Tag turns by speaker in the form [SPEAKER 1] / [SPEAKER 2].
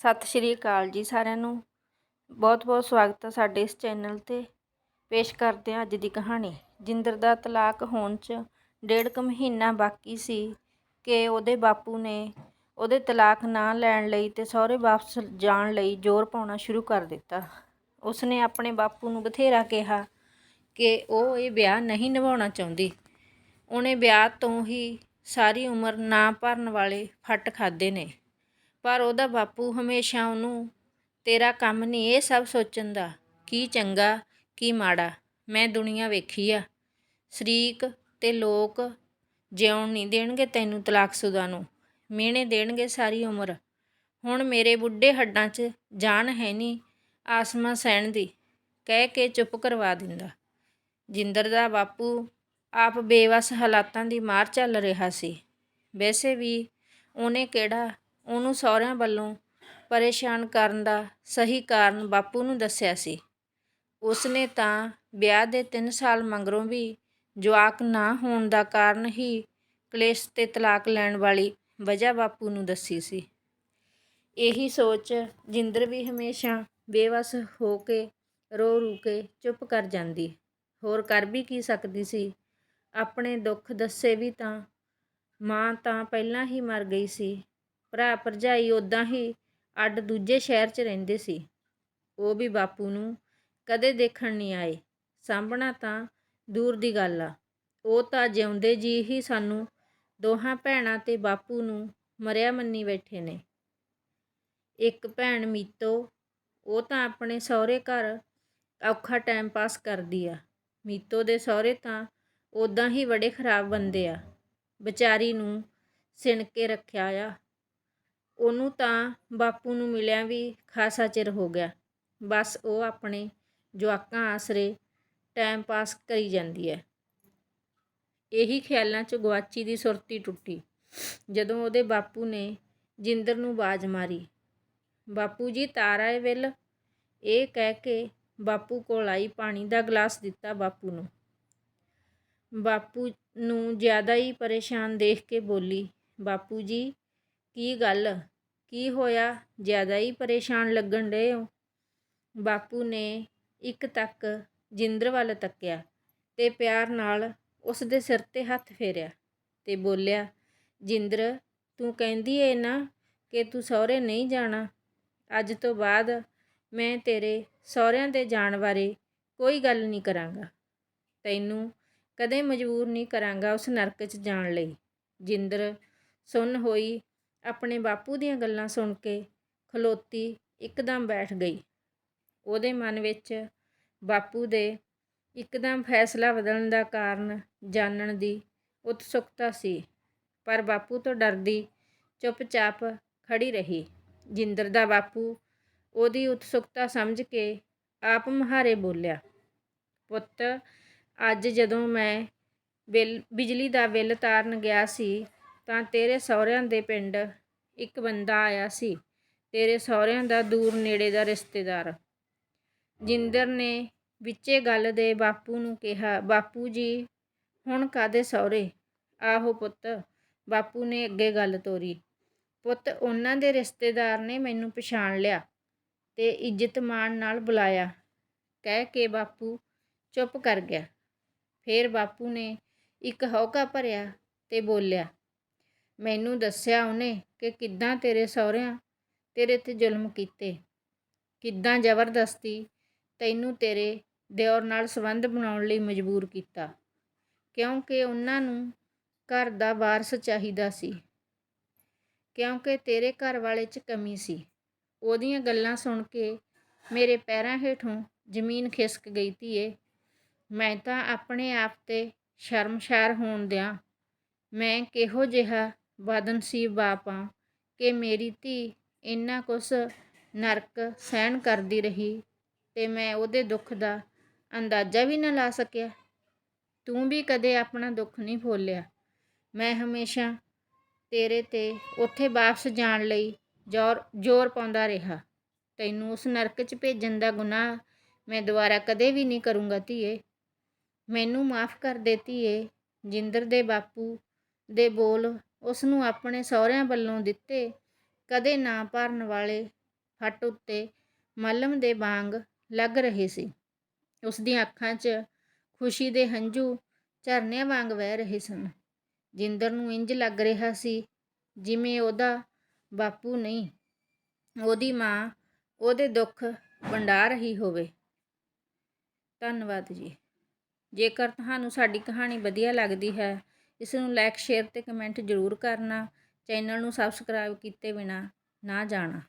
[SPEAKER 1] ਸਤਿ ਸ਼੍ਰੀ ਅਕਾਲ ਜੀ ਸਾਰਿਆਂ ਨੂੰ। ਬਹੁਤ ਬਹੁਤ ਸਵਾਗਤ ਹੈ ਸਾਡੇ ਇਸ ਚੈਨਲ ਤੇ। ਪੇਸ਼ ਕਰਦੇ ਹਾਂ ਅੱਜ ਦੀ ਕਹਾਣੀ। ਜਿੰਦਰ ਦਾ ਤਲਾਕ ਹੋਣ 'ਚ ਡੇਢ ਕੁ ਮਹੀਨਾ ਬਾਕੀ ਸੀ ਕਿ ਉਹਦੇ ਬਾਪੂ ਨੇ ਉਹਦੇ ਤਲਾਕ ਨਾ ਲੈਣ ਲਈ ਤੇ ਸਹੁਰੇ ਵਾਪਸ ਜਾਣ ਲਈ ਜ਼ੋਰ ਪਾਉਣਾ ਸ਼ੁਰੂ ਕਰ ਦਿੱਤਾ। ਉਸਨੇ ਆਪਣੇ ਬਾਪੂ ਨੂੰ ਬਥੇਰਾ ਕਿਹਾ ਕਿ ਉਹ ਇਹ ਵਿਆਹ ਨਹੀਂ ਨਿਭਾਉਣਾ ਚਾਹੁੰਦੀ। ਉਹਨੇ ਵਿਆਹ ਤੋਂ ਹੀ ਸਾਰੀ ਉਮਰ ਨਾ ਭਰਨ ਵਾਲੇ ਫੱਟ ਖਾਦੇ ਨੇ। ਪਰ ਉਹਦਾ ਬਾਪੂ ਹਮੇਸ਼ਾ ਉਹਨੂੰ, ਤੇਰਾ ਕੰਮ ਨਹੀਂ ਇਹ ਸਭ ਸੋਚਣ ਦਾ, ਕੀ ਚੰਗਾ, ਕੀ ਮਾੜਾ, ਮੈਂ ਦੁਨੀਆ ਵੇਖੀ ਆ। ਸ਼ਰੀਕ ਤੇ ਲੋਕ ਜਿਉਣ ਨਹੀਂ ਦੇਣਗੇ ਤੈਨੂੰ ਤਲਾਕਸ਼ੁਦਾ ਨੂੰ, ਮਿਹਣੇ ਦੇਣਗੇ ਸਾਰੀ ਉਮਰ। ਹੁਣ ਮੇਰੇ ਬੁੱਢੇ ਹੱਡਾਂ 'ਚ ਜਾਨ ਹੈ ਨਹੀਂ ਆਸਮਾ ਸਹਿਣ ਦੀ, ਕਹਿ ਕੇ ਚੁੱਪ ਕਰਵਾ ਦਿੰਦਾ। ਜਿੰਦਰ ਦਾ ਬਾਪੂ ਆਪ ਬੇਵਸ ਹਾਲਾਤਾਂ ਦੀ ਮਾਰ ਚੱਲ ਰਿਹਾ ਸੀ। ਵੈਸੇ ਵੀ ਉਹਨੇ ਕਿਹੜਾ ਉਹਨੂੰ ਸਹੁਰਿਆਂ ਵੱਲੋਂ ਪਰੇਸ਼ਾਨ ਕਰਨ ਦਾ ਸਹੀ ਕਾਰਨ ਬਾਪੂ ਨੂੰ ਦੱਸਿਆ ਸੀ। ਉਸਨੇ ਤਾਂ ਵਿਆਹ ਦੇ 3 ਸਾਲ ਮਗਰੋਂ ਵੀ ਜਵਾਕ ਨਾ ਹੋਣ ਦਾ ਕਾਰਨ ਹੀ ਕਲੇਸ਼ ਤੇ ਤਲਾਕ ਲੈਣ ਵਾਲੀ ਵਜ੍ਹਾ ਬਾਪੂ ਨੂੰ ਦੱਸੀ ਸੀ। ਇਹੀ ਸੋਚ ਜਿੰਦਰ ਵੀ ਹਮੇਸ਼ਾ ਬੇਵਸ ਹੋ ਕੇ ਰੋ ਰੂ ਕੇ ਚੁੱਪ ਕਰ ਜਾਂਦੀ। ਹੋਰ ਕਰ ਵੀ ਕੀ ਸਕਦੀ ਸੀ? ਆਪਣੇ ਦੁੱਖ ਦੱਸੇ ਵੀ ਤਾਂ ਮਾਂ ਤਾਂ ਪਹਿਲਾਂ ਹੀ ਮਰ ਗਈ ਸੀ। ਭਰਾ ਭਰਜਾਈ ਉਦਾਂ ਹੀ ਅੱਡ ਦੂਜੇ ਸ਼ਹਿਰ 'ਚ ਰਹਿੰਦੇ ਸੀ। ਉਹ ਵੀ ਬਾਪੂ ਨੂੰ ਕਦੇ ਦੇਖਣ ਨਹੀਂ ਆਏ। ਸਾਂਭਣਾ ਤਾਂ ਦੂਰ ਦੀ ਗੱਲ ਆ। ਉਹ ਤਾਂ ਜਿਉਂਦੇ ਜੀ ਹੀ ਸਾਨੂੰ ਦੋਹਾਂ ਭੈਣਾਂ ਤੇ ਬਾਪੂ ਨੂੰ ਮਰਿਆ ਮੰਨੀ ਬੈਠੇ ਨੇ। ਇੱਕ ਭੈਣ ਮੀਤੋ, ਉਹ ਤਾਂ ਆਪਣੇ ਸਹੁਰੇ ਘਰ ਔਖਾ ਟਾਈਮ ਪਾਸ ਕਰਦੀ ਆ। ਮੀਤੋ ਦੇ ਸਹੁਰੇ ਤਾਂ ਉਦਾਂ ਹੀ ਬੜੇ ਖਰਾਬ ਬੰਦੇ ਆ। ਵਿਚਾਰੀ ਨੂੰ ਸਿਣ ਕੇ ਰੱਖਿਆ ਆ। ਉਹਨੂੰ ਤਾਂ ਬਾਪੂ ਨੂੰ ਮਿਲਿਆ ਵੀ ਖਾਸਾ ਚਿਰ ਹੋ ਗਿਆ। ਬਸ ਉਹ ਆਪਣੇ ਜਵਾਕਾਂ ਆਸਰੇ ਟਾਈਮ ਪਾਸ ਕਰੀ ਜਾਂਦੀ ਹੈ। ਇਹੀ ਖਿਆਲਾਂ 'ਚ ਗਵਾਚੀ ਦੀ ਸੁਰਤੀ ਟੁੱਟੀ। ਜਦੋਂ ਉਹਦੇ ਬਾਪੂ ਨੇ ਜਿੰਦਰ ਨੂੰ ਬਾਜ ਮਾਰੀ। ਬਾਪੂ ਜੀ, ਤਾਰ ਆਏ ਵਿਲ ਇਹ ਕਹਿ ਕੇ ਬਾਪੂ ਕੋਲ ਆਈ ਪਾਣੀ ਦਾ ਗਲਾਸ ਦਿੱਤਾ ਬਾਪੂ ਨੂੰ। ਬਾਪੂ ਨੂੰ ਜ਼ਿਆਦਾ ਹੀ ਪਰੇਸ਼ਾਨ ਦੇਖ ਕੇ ਬੋਲੀ, ਬਾਪੂ ਜੀ, ਕੀ ਗੱਲ? ਕੀ ਹੋਇਆ? ਜ਼ਿਆਦਾ ਹੀ ਪਰੇਸ਼ਾਨ ਲੱਗਣ ਰਹੇ ਹੋ। ਬਾਪੂ ਨੇ ਇੱਕ ਤੱਕ ਜਿੰਦਰ ਵੱਲ ਤੱਕਿਆ ਤੇ ਪਿਆਰ ਨਾਲ ਉਸ ਦੇ ਸਿਰ ਤੇ ਹੱਥ ਫੇਰਿਆ ਤੇ ਬੋਲਿਆ, ਜਿੰਦਰ, ਤੂੰ ਕਹਿੰਦੀ ਏ ਨਾ ਕਿ ਤੂੰ ਸਹੁਰੇ ਨਹੀਂ ਜਾਣਾ। ਅੱਜ ਤੋਂ ਬਾਅਦ ਮੈਂ ਤੇਰੇ ਸਹੁਰਿਆਂ ਦੇ ਜਾਣ ਬਾਰੇ ਕੋਈ ਗੱਲ ਨਹੀਂ ਕਰਾਂਗਾ। ਤੈਨੂੰ ਕਦੇ ਮਜਬੂਰ ਨਹੀਂ ਕਰਾਂਗਾ ਉਸ ਨਰਕ 'ਚ ਜਾਣ ਲਈ। ਜਿੰਦਰ ਸੁਣ ਹੋਈ ਆਪਣੇ ਬਾਪੂ ਦੀਆਂ ਗੱਲਾਂ ਸੁਣ ਕੇ ਖਲੋਤੀ ਇੱਕਦਮ ਬੈਠ ਗਈ। ਉਹਦੇ ਮਨ ਵਿੱਚ ਬਾਪੂ ਦੇ ਇੱਕਦਮ ਫੈਸਲਾ ਬਦਲਣ ਦਾ ਕਾਰਨ ਜਾਣਨ ਦੀ ਉਤਸੁਕਤਾ ਸੀ, ਪਰ ਬਾਪੂ ਤੋਂ ਡਰਦੀ ਚੁੱਪਚਾਪ ਖੜੀ ਰਹੀ। ਜਿੰਦਰ ਦਾ ਬਾਪੂ ਉਹਦੀ ਉਤਸੁਕਤਾ ਸਮਝ ਕੇ ਆਪ ਮਹਾਰੇ ਬੋਲਿਆ, ਪੁੱਤ, ਅੱਜ ਜਦੋਂ ਮੈਂ ਬਿੱਲ ਬਿਜਲੀ ਦਾ ਬਿੱਲ ਤਾਰਨ ਗਿਆ ਸੀ ਤਾਂ ਤੇਰੇ ਸਹੁਰਿਆਂ ਦੇ ਪਿੰਡ ਇੱਕ ਬੰਦਾ ਆਇਆ ਸੀ। ਤੇਰੇ ਸਹੁਰਿਆਂ ਦਾ ਦੂਰ ਨੇੜੇ ਦਾ ਰਿਸ਼ਤੇਦਾਰ। ਜਿੰਦਰ ਨੇ ਵਿੱਚੇ ਗੱਲ ਦੇ ਬਾਪੂ ਨੂੰ ਕਿਹਾ, ਬਾਪੂ ਜੀ, ਹੁਣ ਕਾਦੇ ਸਹੁਰੇ? ਆਹੋ ਪੁੱਤ, ਬਾਪੂ ਨੇ ਅੱਗੇ ਗੱਲ ਤੋਰੀ। ਪੁੱਤ, ਉਹਨਾਂ ਦੇ ਰਿਸ਼ਤੇਦਾਰ ਨੇ ਮੈਨੂੰ ਪਛਾਣ ਲਿਆ ਤੇ ਇੱਜ਼ਤ ਮਾਣ ਨਾਲ ਬੁਲਾਇਆ। ਕਹਿ ਕੇ ਬਾਪੂ ਚੁੱਪ ਕਰ ਗਿਆ। ਫੇਰ ਬਾਪੂ ਨੇ ਇੱਕ ਹੌਕਾ ਭਰਿਆ ਤੇ ਬੋਲਿਆ ਮੈਨੂੰ ਦੱਸਿਆ ਉਹਨੇ ਕਿ ਕਿੱਦਾਂ ਤੇਰੇ ਸਹੁਰਿਆਂ ਤੇਰੇ ਤੇ ਜ਼ੁਲਮ ਕੀਤੇ। ਕਿੱਦਾਂ ਜ਼ਬਰਦਸਤੀ ਤੈਨੂੰ ਤੇਰੇ ਦਿਓਰ ਨਾਲ ਸੰਬੰਧ ਬਣਾਉਣ ਲਈ ਮਜਬੂਰ ਕੀਤਾ। ਕਿਉਂਕਿ ਉਹਨਾਂ ਨੂੰ ਘਰ ਦਾ ਵਾਰਸ ਚਾਹੀਦਾ ਸੀ। ਕਿਉਂਕਿ ਤੇਰੇ ਘਰ ਵਾਲੇ 'ਚ ਕਮੀ ਸੀ। ਉਹਦੀਆਂ ਗੱਲਾਂ ਸੁਣ ਕੇ ਮੇਰੇ ਪੈਰਾਂ ਹੇਠੋਂ ਜ਼ਮੀਨ ਖਿਸਕ ਗਈ, ਧੀਏ, ਮੈਂ ਤਾਂ ਆਪਣੇ ਆਪ ਤੇ ਸ਼ਰਮਸ਼ਾਰ ਹੋਣ ਦਿਆਂ। ਮੈਂ ਕਿਹੋ ਜਿਹਾ ਬਦਨਸੀਬ ਬਾਪ ਆ ਕਿ ਮੇਰੀ ਧੀ ਇੰਨਾ ਕੁਛ ਨਰਕ ਸਹਿਣ ਕਰਦੀ ਰਹੀ ਤੇ ਮੈਂ ਉਹਦੇ ਦੁੱਖ ਦਾ ਅੰਦਾਜ਼ਾ ਵੀ ਨਾ ਲਾ ਸਕਿਆ। ਤੂੰ ਵੀ ਕਦੇ ਆਪਣਾ ਦੁੱਖ ਨਹੀਂ ਫੋਲਿਆ ਮੈਂ ਹਮੇਸ਼ਾ ਤੇਰੇ ਤੇ ਉੱਥੇ ਵਾਪਸ ਜਾਣ ਲਈ ਜ਼ੋਰ ਜ਼ੋਰ ਪਾਉਂਦਾ ਰਿਹਾ। ਤੈਨੂੰ ਉਸ ਨਰਕ 'ਚ ਭੇਜਣ ਦਾ ਗੁਨਾਹ ਮੈਂ ਦੁਬਾਰਾ ਕਦੇ ਵੀ ਨਹੀਂ ਕਰੂੰਗਾ ਧੀਏ। ਮੈਨੂੰ ਮਾਫ ਕਰ ਦੇ ਧੀਏ, ਜਿੰਦਰ ਦੇ ਬਾਪੂ ਦੇ ਬੋਲ ਉਸ ਨੂੰ ਆਪਣੇ ਸਹੁਰਿਆਂ ਵੱਲੋਂ ਦਿੱਤੇ ਕਦੇ ਨਾ ਭਰਨ ਵਾਲੇ ਹੱਟ ਉੱਤੇ ਮਲਮ ਦੇ ਵਾਂਗ ਲੱਗ ਰਹੇ ਸੀ। ਉਸ ਦੀਆਂ ਅੱਖਾਂ 'ਚ ਖੁਸ਼ੀ ਦੇ ਹੰਝੂ ਝਰਨਿਆਂ ਵਾਂਗ ਵਹਿ ਰਹੇ ਸਨ। ਜਿੰਦਰ ਨੂੰ ਇੰਜ ਲੱਗ ਰਿਹਾ ਸੀ ਜਿਵੇਂ ਉਹਦਾ ਬਾਪੂ ਨਹੀਂ, ਉਹਦੀ ਮਾਂ ਉਹਦੇ ਦੁੱਖ ਵੰਡਾ ਰਹੀ ਹੋਵੇ। ਧੰਨਵਾਦ ਜੀ। ਜੇਕਰ ਤੁਹਾਨੂੰ ਸਾਡੀ ਕਹਾਣੀ ਵਧੀਆ ਲੱਗਦੀ ਹੈ ਇਸ ਨੂੰ ਲਾਈਕ ਸ਼ੇਅਰ ਤੇ ਕਮੈਂਟ ਜ਼ਰੂਰ ਕਰਨਾ ਚੈਨਲ ਨੂੰ ਸਬਸਕ੍ਰਾਈਬ ਕੀਤੇ ਬਿਨਾ ਨਾ ਜਾਣਾ।